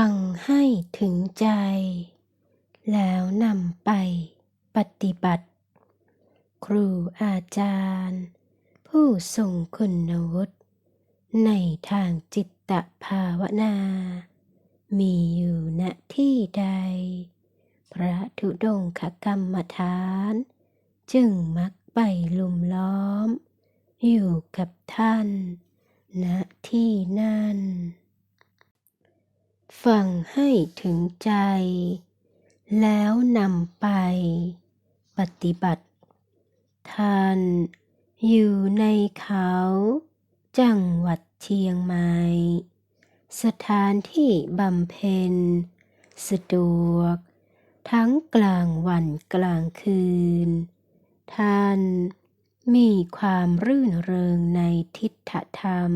ฟังให้ถึงใจ แล้วนำไปปฏิบัติ ครูอาจารย์ ผู้ทรงคุณวุฒิในทางจิตตภาวนา มีอยู่ณที่ใด พระธุดงคกรรมฐาน จึงมักไปลุมล้อม อยู่กับท่าน ณที่นั่น ฟังให้ถึงใจ แล้วนำไป ปฏิบัติ ท่าน อยู่ในเขา จังหวัดเชียงใหม่ สถานที่บำเพ็ญ สะดวก ทั้งกลางวันกลางคืน ท่านมีความรื่นเริงในทิฏฐธรรม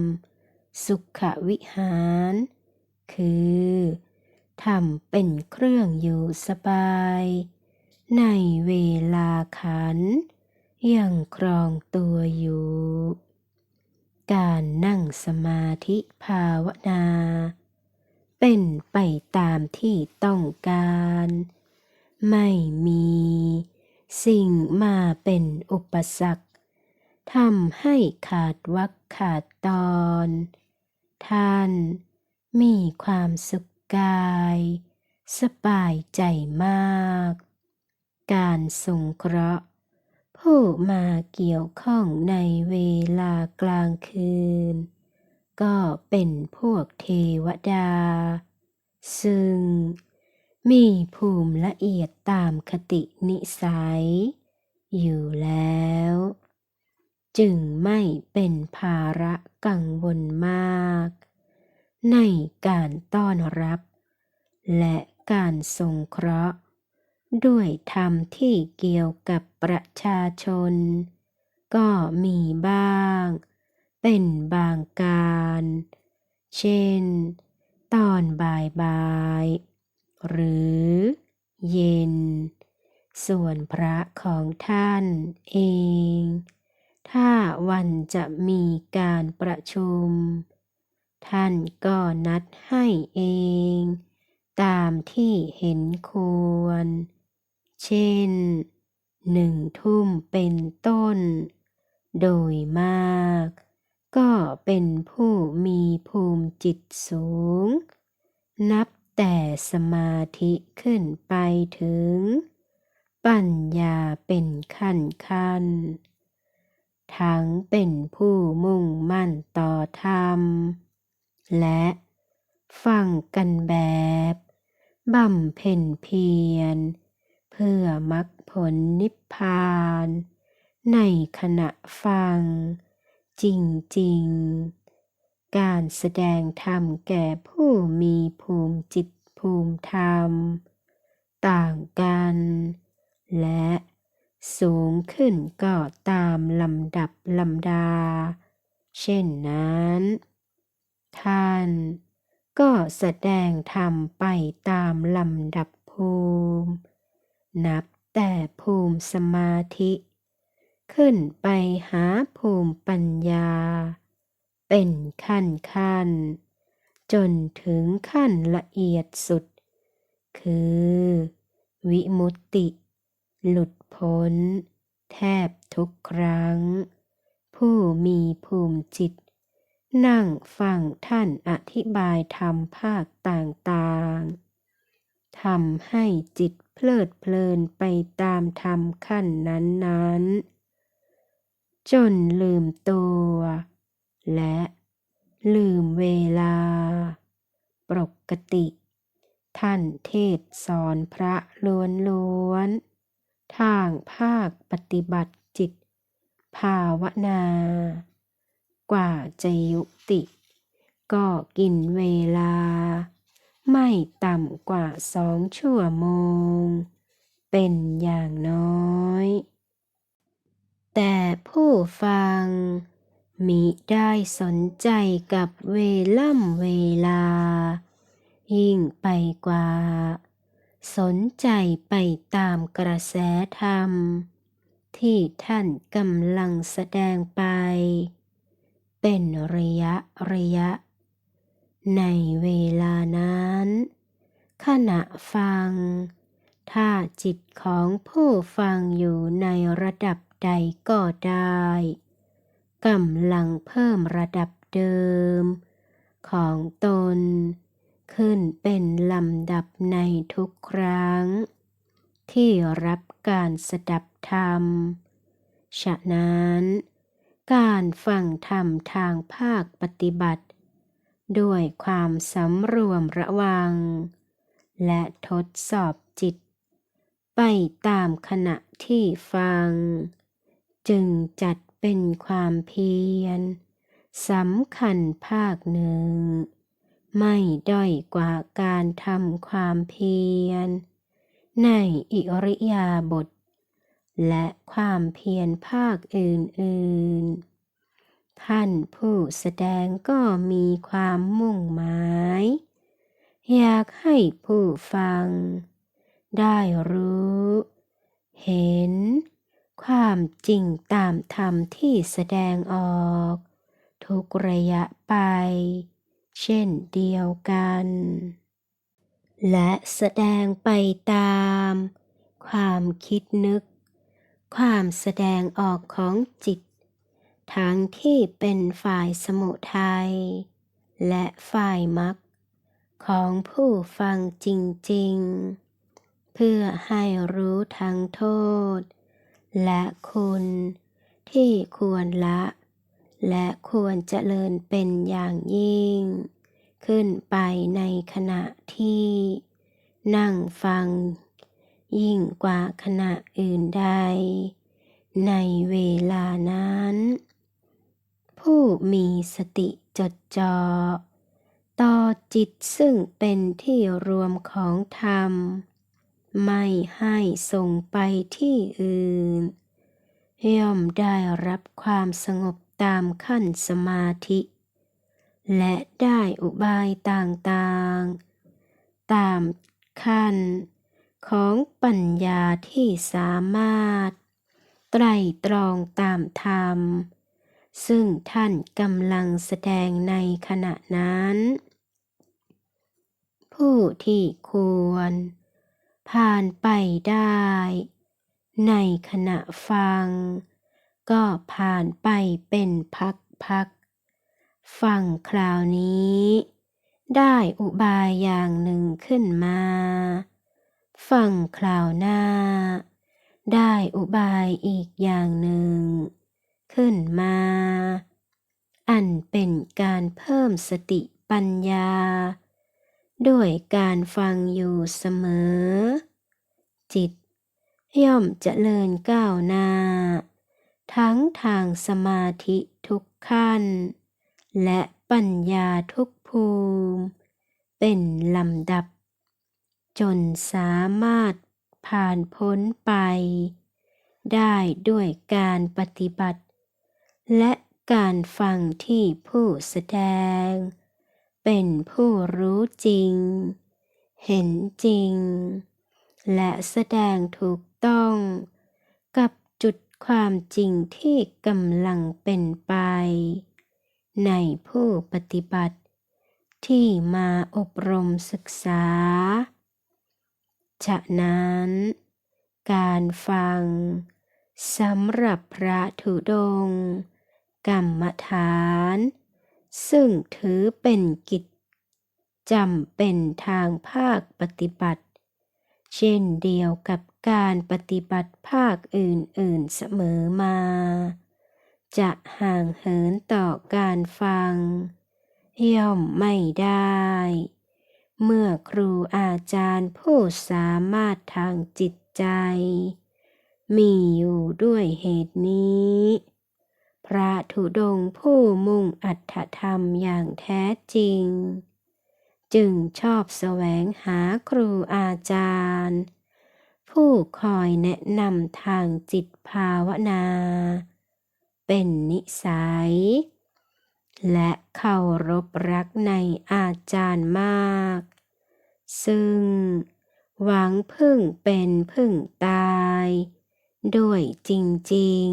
สุขวิหาร คือทำเป็นเครื่องอยู่สบาย ในเวลาขัน ยังครองตัวอยู่ การนั่งสมาธิภาวนา เป็นไปตามที่ต้องการ ไม่มี สิ่งมาเป็นอุปสรรคทำให้ขาดวักขาดตอน ท่าน มีความสุขกาย สบายใจมาก การสงเคราะห์ ผู้มาเกี่ยวข้องในเวลากลางคืน ก็เป็นพวกเทวดา ซึ่งมีภูมิละเอียดตามคตินิสัย อยู่แล้ว จึงไม่เป็นภาระกังวลมาก ในการต้อนรับ และการสงเคราะห์ ด้วยธรรมที่เกี่ยวกับประชาชน ก็มีบ้าง เป็นบางการ เช่น ตอนบ่ายๆหรือเย็น ส่วนพระของท่านเอง ถ้าวันจะมีการประชุม ท่านก็นัดให้เอง ตามที่เห็นควร เช่น หนึ่งทุ่มเป็นต้น โดยมาก ก็เป็นผู้มีภูมิจิตสูง นับแต่สมาธิขึ้นไปถึง ปัญญาเป็นขั้นขั้นทั้งเป็นผู้มุ่งมั่นต่อธรรม และฟังกันแบบบำเพ็ญเพียร เพื่อมรรคผลนิพพาน ในขณะฟัง จริง ๆ การแสดงธรรมแก่ผู้มีภูมิจิตภูมิธรรม ต่างกัน และสูงขึ้นก็ตามลำดับลำดา เช่นนั้น ท่าน ก็แสดงธรรมไปตามลำดับภูมิ นับแต่ภูมิสมาธิ ขึ้นไปหาภูมิปัญญา เป็นขั้นขั้นจนถึงขั้นละเอียดสุด คือ วิมุตติ หลุดพ้น แทบทุกครั้ง ผู้มีภูมิจิต นั่งฟังท่านอธิบายธรรมภาคต่างๆ ทำให้จิตเพลิดเพลินไปตามธรรมขั้นนั้นๆ จนลืมตัว และลืมเวลา ปกติ ท่านเทศสอนพระล้วนๆ ทางภาคปฏิบัติจิต ภาวนา กว่าจะยุติ ก็กินเวลา ไม่ต่ำกว่าสองชั่วโมง เป็นอย่างน้อย แต่ผู้ฟัง มิได้สนใจกับเวล่ำเวลา ยิ่งไปกว่า สนใจไปตามกระแสธรรมที่ท่านกำลังแสดงไป เป็นระยะระยะ ในเวลานั้น ขณะฟัง ถ้าจิตของผู้ฟังอยู่ในระดับใดก็ได้กำลังเพิ่มระดับเดิม ของตน ขึ้นเป็นลำดับในทุกครั้ง ที่รับการสดับธรรม ฉะนั้น การฟังธรรมทางภาคปฏิบัติ ด้วยความสำรวมระวัง และทดสอบจิต ไปตามขณะที่ฟัง จึงจัดเป็นความเพียรสำคัญภาคหนึ่ง ไม่ด้อยกว่าการทำความเพียร ในอิริยาบถ และความเพียรภาคอื่นๆ ท่านผู้แสดงก็มีความมุ่งหมาย อยากให้ผู้ฟัง ได้รู้ เห็น ความจริงตามธรรมที่แสดงออก ทุกระยะไป เช่นเดียวกัน และแสดงไปตาม ความคิดนึก ความแสดงออกของจิต ทั้งที่เป็นฝ่ายสมุทัยและฝ่ายมรรคของผู้ฟังจริง ๆ เพื่อให้รู้ทั้งโทษ และคุณที่ควรละ และควรเจริญเป็นอย่างยิ่ง ขึ้นไปในขณะที่นั่งฟัง ยิ่งกว่าขณะอื่นใด ในเวลานั้น ผู้มีสติจดจ่อต่อจิตซึ่งเป็นที่รวมของธรรม ไม่ให้ส่งไปที่อื่น ย่อมได้รับความสงบตามขั้นสมาธิ และได้อุบายต่างๆ ตามขั้น ของปัญญาที่สามารถ ไตรตรองตามธรรม ซึ่งท่านกำลังแสดงในขณะนั้น ผู้ที่ควร ผ่านไปได้ ในขณะฟัง ก็ผ่านไปเป็นพักๆฟังคราวนี้ ได้อุบายอย่างหนึ่งขึ้นมา ฟังคราวหน้า ได้อุบายอีกอย่างหนึ่ง ขึ้นมา อันเป็นการเพิ่มสติปัญญา ด้วยการฟังอยู่เสมอ จิต ย่อมเจริญก้าวหน้า ทั้งทางสมาธิทุกขั้น และปัญญาทุกภูมิ เป็นลำดับ จนสามารถผ่านพ้นไป ได้ด้วยการปฏิบัติ และการฟังที่ผู้แสดง เป็นผู้รู้จริง เห็นจริง และแสดงถูกต้อง กับจุดความจริงที่กำลังเป็นไป ในผู้ปฏิบัติ ที่มาอบรมศึกษา ฉะนั้น การฟังสำหรับพระธุดง กรรมฐาน ซึ่งถือเป็นกิจจำเป็นทางภาคปฏิบัติ เช่นเดียวกับการปฏิบัติภาคอื่นๆเสมอมา จะห่างเหินต่อการฟังย่อมไม่ได้ เมื่อครูอาจารย์ผู้สามารถทางจิตใจ มีอยู่ด้วยเหตุนี้ พระธุดงผู้มุ่งอัตถธรรมอย่างแท้จริง จึงชอบแสวงหาครูอาจารย์ ผู้คอยแนะนำทางจิตภาวนา เป็นนิสัย และเคารพรักในอาจารย์มาก ซึ่ง หวังพึ่งเป็นพึ่งตาย ด้วยจริง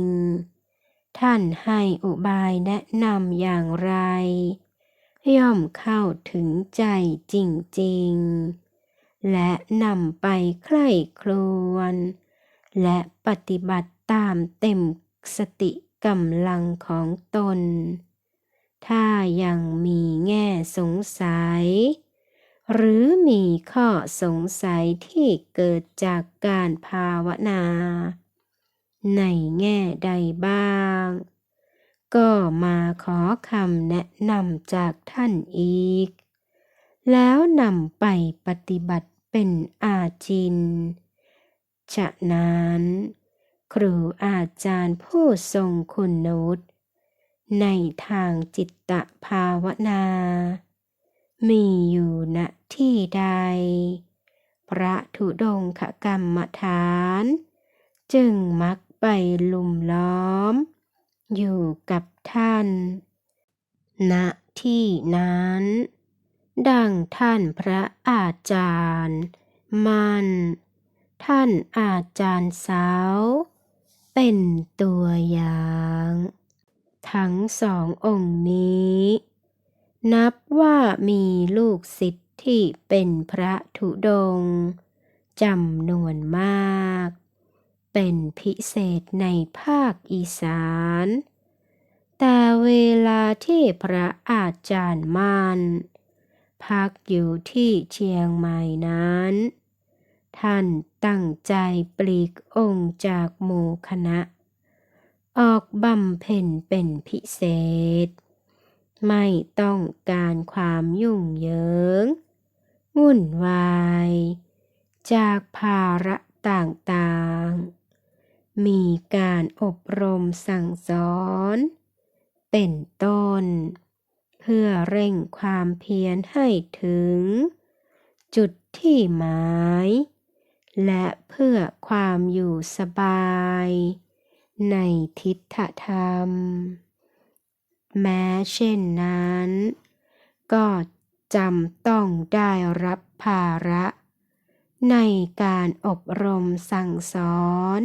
ๆ ท่านให้อุบายแนะนำอย่างไร ย่อมเข้าถึงใจจริงและนำไปใคร่ครวญและปฏิบัติตามเต็มสติกำลังของตน ถ้ายังมีแง่สงสัย หรือมีข้อสงสัยที่เกิดจากการภาวนา ในแง่ใดบ้าง ก็มาขอคำแนะนำจากท่านอีก แล้วนำไปปฏิบัติเป็นอาจิน ฉะนั้น ครูอาจารย์ผู้ทรงคุณนุษ ในทางจิตตภาวนา มีอยู่ณที่ใด พระธุดงคกรรมฐาน จึงมักไปลุมล้อม อยู่กับท่าน ณที่นั้น ดังท่านพระอาจารย์ มันท่านอาจารย์สาว เป็นตัวอย่าง ทั้งสององค์นี้ นับว่ามีลูกศิษย์ที่เป็นพระธุดงจำนวนมาก เป็นพิเศษในภาคอีสาน แต่เวลาที่พระอาจารย์มันพักอยู่ที่เชียงใหม่นั้น ท่านตั้งใจปลีกองค์จากหมู่คณะ ออกบำเพ็ญเป็นพิเศษ ไม่ต้องการความยุ่งเหยิง วุ่นวาย จากภาระต่างๆ มีการอบรมสั่งสอน เป็นต้น เพื่อเร่งความเพียรให้ถึง จุดที่หมาย และเพื่อความอยู่สบาย ในทิฏฐธรรม แม้เช่นนั้น ก็จำต้องได้รับภาระ ในการอบรมสั่งสอน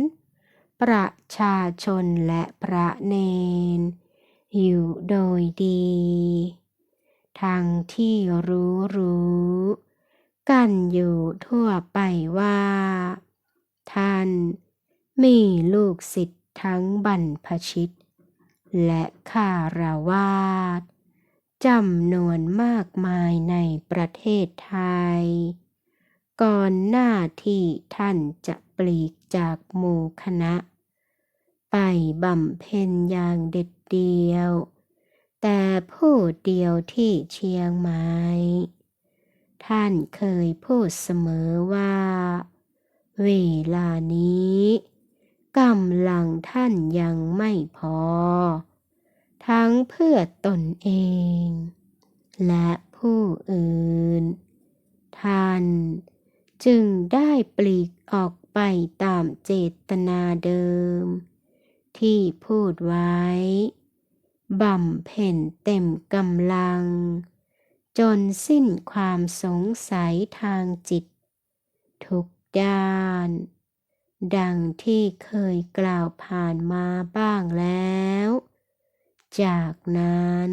ประชาชนและพระเนน อยู่โดยดีทั้งที่รู้รู้ กันอยู่ทั่วไปว่า ท่านมีลูกศิษย์ ทั้งบรรพชิต และคารวาสจำนวนมากมายในประเทศไทย ก่อนหน้าที่ท่านจะปลีกจากหมู่คณะ ไปบำเพ็ญอย่างเด็ดเดียว แต่ผู้เดียวที่เชียงใหม่ท่านเคยพูดเสมอว่า เวลานี้ กำลังท่านยังไม่พอ ทั้งเพื่อตนเอง และผู้อื่น ท่านจึงได้ปลีกออกไปตามเจตนาเดิม ที่พูดไว้บำเพ็ญเต็มกำลัง จนสิ้นความสงสัยทางจิต ทุกด้าน ดังที่เคยกล่าวผ่านมาบ้างแล้ว จากนั้น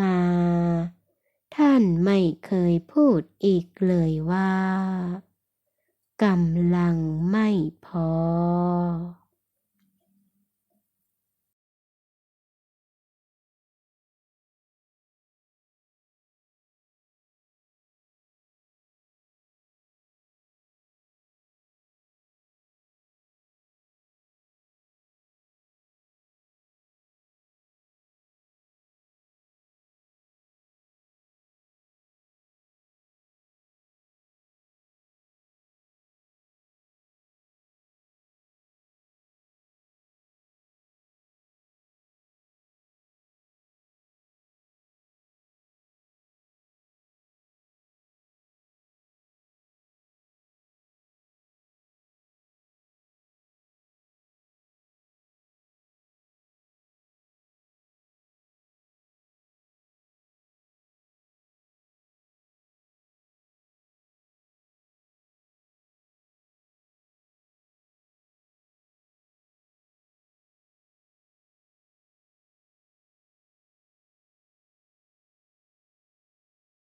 มา ท่านไม่เคยพูดอีกเลยว่ากำลังไม่พอ